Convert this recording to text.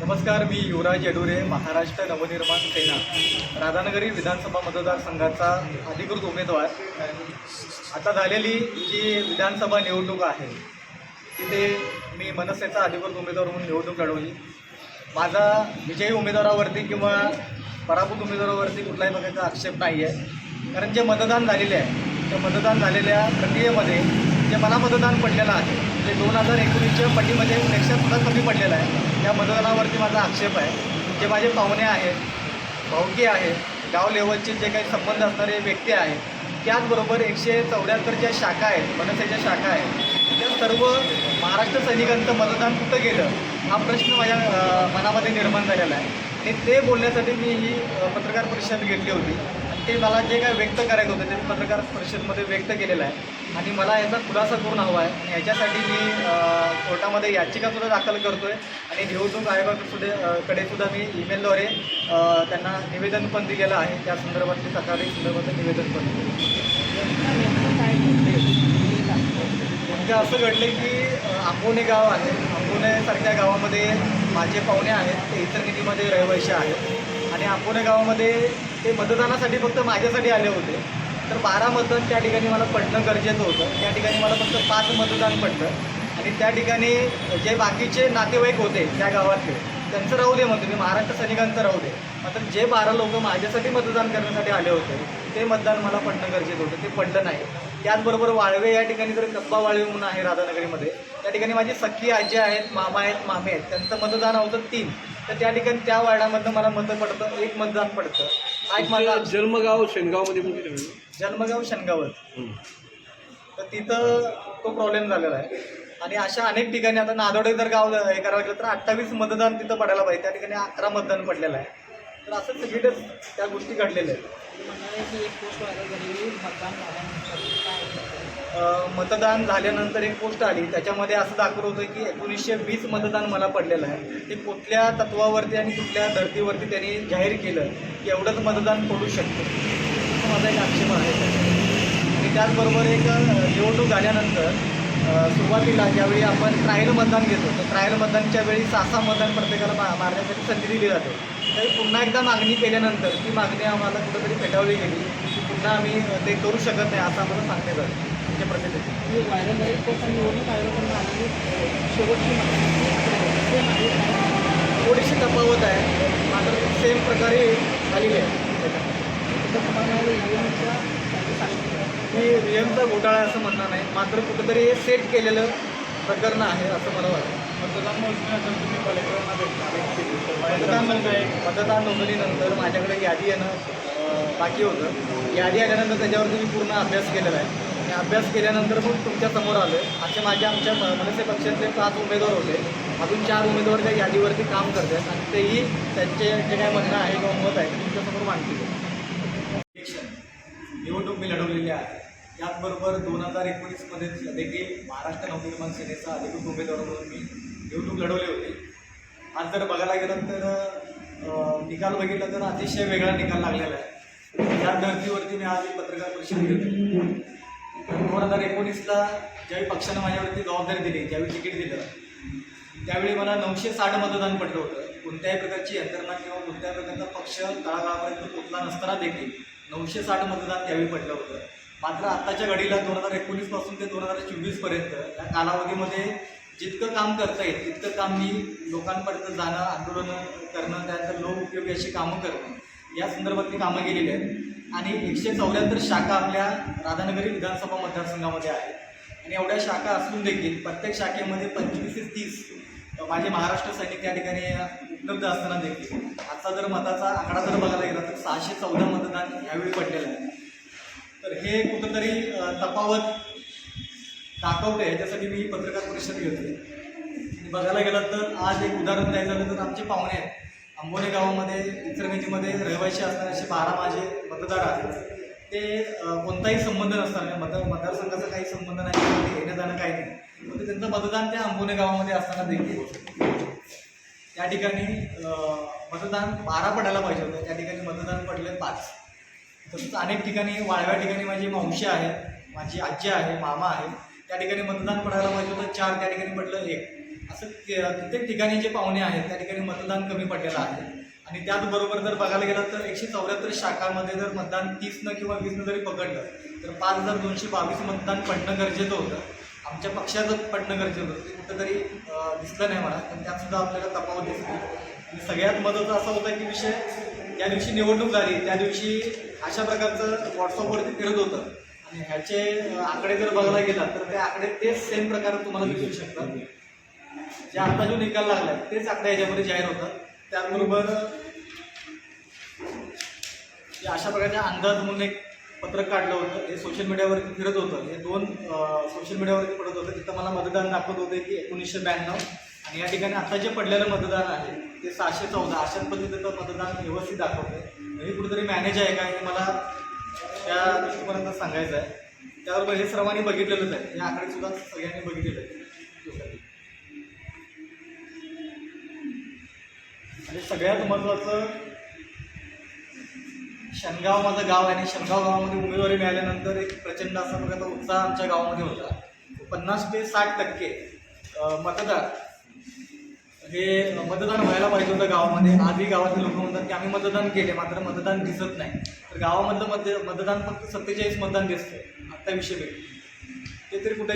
नमस्कार मी युवराज येडुरे महाराष्ट्र नवनिर्माण सेना. राधानगरी विधानसभा मतदारसंघाचा अधिकृत उमेदवार. आता झालेली जी विधानसभा निवडणूक आहे तिथे मी मनसेचा अधिकृत उमेदवार म्हणून निवडणूक लढवली. माझा विजयी उमेदवारावरती किंवा पराभूत उमेदवारावरती कुठलाही प्रकारचा आक्षेप नाही आहे कारण जे मतदान झालेले आहे त्या मतदान झालेल्या प्रक्रियेमध्ये जे मला मतदान पडलेलं आहे ते दोन हजार एकोणीसच्या पटीमध्ये पेक्षा सुद्धा कमी पडलेलं आहे त्या मतदानावरती माझा आक्षेप आहे. जे माझे पाहुणे आहेत भाऊकी आहे गाव लेवलचे जे काही संबंध असणारे व्यक्ती आहेत त्याचबरोबर एकशे चौऱ्याहत्तर ज्या शाखा आहेत मनसेच्या शाखा आहेत त्या सर्व महाराष्ट्र सैनिकांचं मतदान कुठं गेलं हा प्रश्न माझ्या मनामध्ये निर्माण झालेला आहे. आणि ते बोलण्यासाठी मी ही पत्रकार परिषद घेतली होती. ते मला जे काय व्यक्त करायचं होतं ते पत्रकार परिषदमध्ये व्यक्त केलेलं आहे. आणि मला याचा खुलासा करून हवा आहे. आणि याच्यासाठी मी कोर्टामध्ये याचिकासुद्धा दाखल करतो आहे आणि निवडणूक आयोगाकडे कडेसुद्धा कडे सुद्धा मी ईमेलद्वारे त्यांना निवेदन पण दिलेलं आहे. त्या संदर्भातली तक्रारी संदर्भातलं निवेदन पण दिलं म्हणजे असं घडलं की आंबोने गाव आहे. आंबोनेसारख्या गावामध्ये माझे पाहुणे आहेत. ते इतर निधीमध्ये रहिवाशी आहेत. आणि आंबोणे गावामध्ये ते मतदानासाठी फक्त माझ्यासाठी आले होते. तर बारा मतदान त्या ठिकाणी मला पडणं गरजेचं होतं. त्या ठिकाणी मला फक्त पाच मतदान पडलं. आणि त्या ठिकाणी जे बाकीचे नातेवाईक होते त्या गावातले त्यांचं राहू दे म्हणतो मी. महाराष्ट्र सैनिकांचं राहू दे. मात्र जे बारा लोक माझ्यासाठी मतदान करण्यासाठी आले होते ते मतदान मला पडणं गरजेचं होतं. ते पडलं नाही. त्याचबरोबर वाळवे या ठिकाणी जर कप्पा वाळवे म्हणून आहे राधानगरीमध्ये. त्या ठिकाणी माझी सख्खी आजी आहेत मामा आहेत मामे आहेत. त्यांचं मतदान होतं तीन. तर त्या ठिकाणी त्या वार्डामधनं मला मतं पडतं एक मतदान पडतं. हा एक माझा जन्मगाव शेणगावमध्ये कुठे? जन्मगाव शनगावत. हं. तर तिथं तो प्रॉब्लेम झालेला आहे. आणि अशा अनेक ठिकाणी आता नादोडे जर गाव हे करावं गेलं तर अठ्ठावीस मतदान तिथं पडायला पाहिजे. त्या ठिकाणी अकरा मतदान पडलेलं आहे. तर असं सगळीकडे त्या गोष्टी घडलेल्या आहेत. मतदान झाल्यानंतर एक पोस्ट आली. त्याच्यामध्ये असं दाखवत होतं की एकोणीसशे वीस मतदान मला पडलेलं आहे. ते कुठल्या तत्वावरती आणि कुठल्या धर्तीवरती त्यांनी जाहीर केलं की एवढंच मतदान पडू शकतं. माझा एक आक्षेप आहे. आणि त्याचबरोबर एक निवडणूक झाल्यानंतर सुरुवातीला ज्यावेळी आपण ट्रायल मतदान घेतो तर ट्रायल मतदानच्या वेळी सहा सहा मतदान प्रत्येकाला मा मारण्यासाठी संधी दिली जाते. तरी पुन्हा एकदा मागणी केल्यानंतर ती मागणी आम्हाला कुठंतरी फेटावली गेली. पुन्हा आम्ही ते करू शकत नाही असं आम्हाला सांगण्यात आलं. तुमच्या प्रतिनिधी थोडीशी तफावत आहे मात्र सेम प्रकारे आलेली आहे. मी एमचा घोटाळा आहे असं म्हणणार नाही मात्र कुठंतरी हे सेट केलेलं प्रकरण आहे असं मला वाटतं. मतदान मोजणीनंतर तुम्ही कलेक्टरांना मतदान नोंदणी मतदान नोंदणीनंतर माझ्याकडे यादी येणं. बाकी होतं. यादी आल्यानंतर त्याच्यावरती मी पूर्ण अभ्यास केलेला आहे. आणि अभ्यास केल्यानंतर मग तुमच्यासमोर आलो असे माझ्या आमच्या मनसे पक्षाचे पाच उमेदवार होते. अजून चार उमेदवार त्या यादीवरती काम करतात आणि तेही त्यांचे जे काय म्हणणं आहे किंवा मत आहे ते तुमच्यासमोर मांडतील. निवडणूक मी लढवलेली आहे. त्याचबरोबर दोन हजार एकोणीसमध्ये देखील महाराष्ट्र नवनिर्माण सेनेचा अधिकृत उमेदवार म्हणून मी निवडणूक लढवली होती. आज जर बघायला गेलं तर निकाल बघितला तर अतिशय वेगळा निकाल लागलेला आहे. त्या धर्तीवरती मी आज एक पत्रकार परिषद घेतली. दोन हजार एकोणीसला ज्यावेळी पक्षानं माझ्यावरती जबाबदारी दिली ज्यावेळी तिकीट दिलं त्यावेळी मला नऊशे साठ मतदान पडलं होतं. कोणत्याही प्रकारची यंत्रणा किंवा कोणत्याही प्रकारचा पक्ष तळागाळापर्यंत पोचला नसताना देखील नऊशे साठ मतदान त्यावेळी पडलं होतं. मात्र आत्ताच्या घडीला दोन हजार एकोणीसपासून ते दोन हजार चोवीसपर्यंत या कालावधीमध्ये जितकं काम करता येईल तितकं काम मी लोकांपर्यंत जाणं आंदोलनं करणं त्यानंतर लोक उपयोगी अशी कामं करणं या संदर्भातली कामं केलेली आहेत. आणि एकशे चौऱ्याहत्तर शाखा आपल्या राधानगरी विधानसभा मतदारसंघामध्ये आहेत. आणि एवढ्या शाखा असून देखील प्रत्येक शाखेमध्ये पंचवीस ते तीस माझे महाराष्ट्र सैनिक त्या ठिकाणी उपलब्ध असताना देखील. आजचा जर मताचा आकडा जर बघायला गेला तर सहाशे चौदा मतदान ह्यावेळी पडलेलं आहे. तर हे कुठंतरी तपावत दाखवते ह्याच्यासाठी मी पत्रकार परिषद घेतली बघायला गेलं तर आज एक उदाहरण द्यायचं झालं तर आमचे पाहुणे आहेत. आंबोणे गावामध्ये इचलकरंजीमध्ये रहिवाशी असणारे असे बारा माझे मतदार आहेत. ते कोणताही संबंध नसताना म्हणजे मतदार मतदारसंघाचा काही संबंध नाही त्यामध्ये येणं जाणं काही नाही. पण त्यांचं मतदान त्या अंबोले गावामध्ये असताना देखील त्या ठिकाणी मतदान बारा पडायला पाहिजे होतं. त्या ठिकाणी मतदान पडले पाच. तसंच अनेक ठिकाणी वाळव्या ठिकाणी माझी मावशी आहे माझी आजी आहे मामा आहे. त्या ठिकाणी मतदान पडायला पाहिजे होतं. चार त्या ठिकाणी पडलं एक. असं कित्येक ठिकाणी जे पाहुणे आहेत त्या ठिकाणी मतदान कमी पडलेलं आहे. आणि त्याचबरोबर जर बघायला गेलं तर एकशे चौऱ्याहत्तर शाखांमध्ये जर मतदान तीसनं किंवा वीसनं जरी पकडलं तर पाच हजार दोनशे बावीस मतदान पडणं गरजेचं होतं. आमच्या पक्षाचं पडणं गरजेचं होतं. ते कुठंतरी दिसलं नाही मला पण त्यातसुद्धा आपल्याला तफावत दिसली. आणि सगळ्यात महत्त्वाचं असा होता की विषय ज्या दिवशी निवडणूक झाली त्या दिवशी अशा प्रकारचं व्हॉट्सअपवरती फिरत होतं. आणि ह्याचे आकडे जर बघायला गेला तर ते आकडे तेच सेम प्रकारे तुम्हाला दिसू शकतात. जे आता जो निकाल लागला तेच आकडे याच्यामध्ये जाहीर होतात त्याचबरोबर जे अशा प्रकारच्या अंदाज म्हणून एक पत्रक काढलं होतं हे सोशल मीडियावरती फिरत होतं. हे दोन सोशल मीडियावरती पडत होतं. तिथं मला मतदान दाखवत होते की एकोणीसशे ब्याण्णव. आणि या ठिकाणी आता जे पडलेलं मतदान आहे ते सहाशे चौदा. अशा पद्धतीचं मतदान व्यवस्थित दाखवते हे कुठेतरी मॅनेज आहे का हे मला त्या दृष्टिकोनातून सांगायचं आहे त्याबरोबर हे सर्वांनी बघितलेलंच आहे. हे आकडे सुद्धा सगळ्यांनी बघितलेलं आहे आणि सगळ्यात महत्त्वाचं शनगाव माझं गाव आहे आणि शनगाव गावामध्ये उमेदवारी मिळाल्यानंतर एक प्रचंड असा प्रकारचा उत्साह आमच्या गावामध्ये होता. पन्नास ते साठ टक्के मतदार हे मतदान व्हायला पाहिजे होतं गावामध्ये. आजही गावातील लोक म्हणतात की आम्ही मतदान केले मात्र मतदान दिसत नाही. तर गावामधलं मत मतदान फक्त सत्तेचाळीस मतदान दिसतं आत्ता विषय ते तरी कुठे